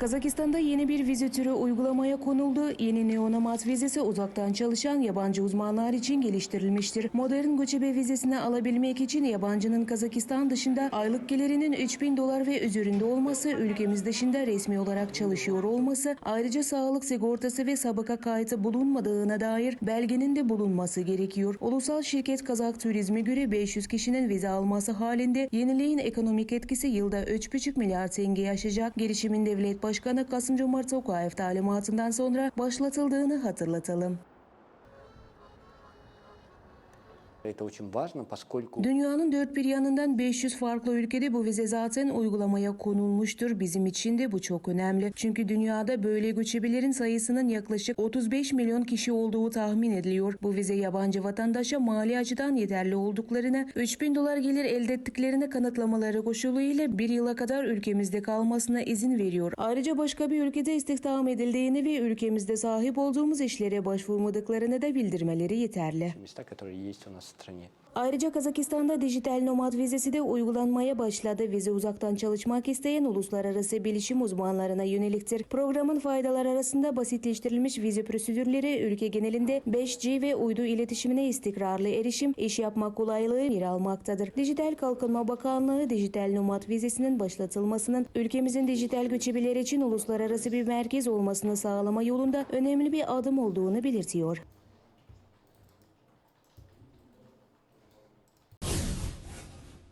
Kazakistan'da yeni bir vize türü uygulamaya konuldu. Yeni neonamat vizesi uzaktan çalışan yabancı uzmanlar için geliştirilmiştir. Modern göçebe vizesini alabilmek için yabancının Kazakistan dışında aylık gelirinin 3000 dolar ve üzerinde olması, ülkemiz dışında resmi olarak çalışıyor olması, ayrıca sağlık sigortası ve sabıka kayıtı bulunmadığına dair belgenin de bulunması gerekiyor. Ulusal şirket Kazak Turizm'e göre 500 kişinin vize alması halinde yeniliğin ekonomik etkisi yılda 3,5 milyar tenge aşacak. Girişimin devlet başkanı Kasım Cumhur Tokayev talimatından sonra başlatıldığını hatırlatalım. Dünyanın dört bir yanından 500 farklı ülkede bu vize zaten uygulamaya konulmuştur. Bizim için de bu çok önemli. Çünkü dünyada böyle göçebelerin sayısının yaklaşık 35 milyon kişi olduğu tahmin ediliyor. Bu vize yabancı vatandaşa mali açıdan yeterli olduklarını, 3000 dolar gelir elde ettiklerini kanıtlamaları koşuluyla bir yıla kadar ülkemizde kalmasına izin veriyor. Ayrıca başka bir ülkede istihdam edildiğini ve ülkemizde sahip olduğumuz işlere başvurmadıklarını da bildirmeleri yeterli места, которые есть у нас в стране. Ayrıca Kazakistan'da dijital nomad vizesi de uygulanmaya başladı. Vize uzaktan çalışmak isteyen uluslararası bilişim uzmanlarına yöneliktir. Programın faydaları arasında basitleştirilmiş vize prosedürleri, ülke genelinde 5G ve uydu iletişimine istikrarlı erişim, iş yapma kolaylığı yer almaktadır. Dijital Kalkınma Bakanlığı, dijital nomad vizesinin başlatılmasının ülkemizin dijital göçebeler için uluslararası bir merkez olmasını sağlama yolunda önemli bir adım olduğunu belirtiyor.